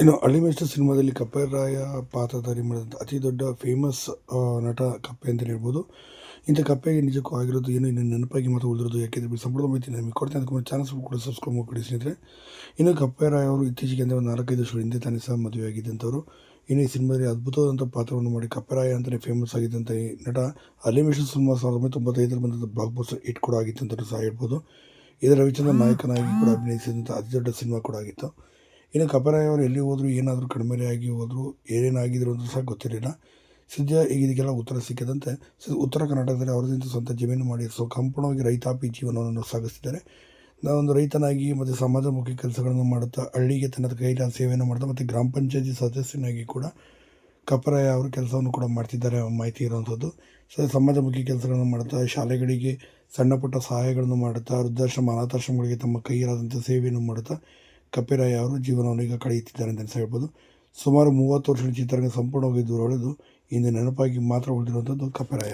ಇನ್ನು ಅಳಿಮೆಷ್ಟು ಸಿನಿಮಾದಲ್ಲಿ ಕಪ್ಪೆರಾಯ ಪಾತ್ರಧಾರಿ ಮಾಡಿದಂಥ ಅತಿ ದೊಡ್ಡ ಫೇಮಸ್ ನಟ ಕಪ್ಪೆ ಅಂತಲೇ ಹೇಳ್ಬೋದು. ಇಂಥ ಕಪ್ಪೆಗೆ ನಿಜಕ್ಕೂ ಆಗಿರೋದು ಏನು? ಇನ್ನು ನೆನಪಾಗಿ ಮಾತ್ರ ಉಳಿದಿರೋದು ಯಾಕೆಂದರೆ ಸಂಪೂರ್ಣ ಮಾಹಿತಿ ನಮಗೆ ಕೊಡ್ತೀನಿ. ಅದಕ್ಕೆ ಚಾನಲ್ಸ್ ಕೂಡ ಸಬ್ಸ್ಕ್ರೈಬ್ ಮಾಡಿ ಸ್ನೇಹಿತರೆ. ಇನ್ನು ಕಪ್ಪೆರಾಯ ಅವರು ಇತ್ತೀಚೆಗೆ ಅಂದರೆ ಒಂದು ನಾಲ್ಕೈದು ವರ್ಷಗಳ ಹಿಂದೆ ತಾನೇ ಸಹ ಮದುವೆ ಆಗಿದ್ದಂಥವರು. ಇನ್ನು ಈ ಸಿನಿಮಾದಲ್ಲಿ ಅದ್ಭುತವಾದಂಥ ಪಾತ್ರವನ್ನು ಮಾಡಿ ಕಪ್ಪೆರಾಯ ಅಂತಲೇ ಫೇಮಸ್ ಆಗಿದ್ದಂಥ ಈ ನಟ ಅಲಿಮೇಶ್ವರ ಸಿನಿಮಾ ಸಾವಿರದ ಒಂಬೈನೂರ ತೊಂಬತ್ತೈದರಲ್ಲಿ ಬಂದಂಥ ಬ್ಲಾಕ್ ಬಸ್ಟರ್ ಹಿಟ್ ಕೂಡ ಆಗಿತ್ತು ಅಂತಲೂ ಸಹ ಹೇಳ್ಬೋದು. ಇದರ ವಿಚಾರ ನಾಯಕನಾಗಿ ಕೂಡ ಅಭಿನಯಿಸಿದಂಥ ಅತಿ ದೊಡ್ಡ ಸಿನಿಮಾ ಕೂಡ ಆಗಿತ್ತು. ಇನ್ನು ಕಪರಾಯ ಅವರು ಎಲ್ಲಿ ಹೋದರೂ ಏನಾದರೂ ಕಣ್ಮರೆ ಆಗಿ ಹೋದರು ಏನೇನಾಗಿದ್ರು ಅಂತ ಸಹ ಗೊತ್ತಿರಲಿಲ್ಲ. ಸದ್ಯ ಈಗ ಇದಕ್ಕೆಲ್ಲ ಉತ್ತರ ಸಿಕ್ಕದಂತೆ ಉತ್ತರ ಕರ್ನಾಟಕದಲ್ಲಿ ಅವರದಿಂದ ಸ್ವಂತ ಜಮೀನು ಮಾಡಿ ಸೊ ಸಂಪೂರ್ಣವಾಗಿ ರೈತಾಪಿ ಜೀವನವನ್ನು ಸಾಗಿಸ್ತಿದ್ದಾರೆ. ನಾವೊಂದು ರೈತನಾಗಿ ಮತ್ತು ಸಮಾಜಮುಖಿ ಕೆಲಸಗಳನ್ನು ಮಾಡುತ್ತಾ ಹಳ್ಳಿಗೆ ತನ್ನ ಕೈಲ ಸೇವೆಯನ್ನು ಮಾಡ್ತಾ ಮತ್ತು ಗ್ರಾಮ ಪಂಚಾಯತಿ ಸದಸ್ಯನಾಗಿ ಕೂಡ ಕಪ್ಪರಾಯ ಅವರು ಕೆಲಸವನ್ನು ಕೂಡ ಮಾಡ್ತಿದ್ದಾರೆ ಮಾಹಿತಿ ಇರುವಂಥದ್ದು. ಸೊ ಸಮಾಜಮುಖಿ ಕೆಲಸಗಳನ್ನು ಮಾಡುತ್ತಾ ಶಾಲೆಗಳಿಗೆ ಸಣ್ಣ ಪುಟ್ಟ ಸಹಾಯಗಳನ್ನು ಮಾಡುತ್ತಾ ವೃದ್ಧಾಶ್ರಮ, ಅನಾಥಾಶ್ರಮಗಳಿಗೆ ತಮ್ಮ ಕೈಯಲ್ಲಾದಂಥ ಸೇವೆಯನ್ನು ಮಾಡುತ್ತಾ ಕಪಿರಾಯ ಅವರು ಜೀವನವನ್ನು ಈಗ ಕಳೆಯುತ್ತಿದ್ದಾರೆ ಅಂತ ಹೇಳ್ಬೋದು. ಸುಮಾರು ಮೂವತ್ತು ವರ್ಷದ ಚಿತ್ರರಂಗ ಸಂಪೂರ್ಣವಾಗಿ ದೂರ ಹೊಡೆದು ಇಂದು ನೆನಪಾಗಿ ಮಾತ್ರ ಉಳಿದಿರುವಂಥದ್ದು ಕಪಿರಾಯ.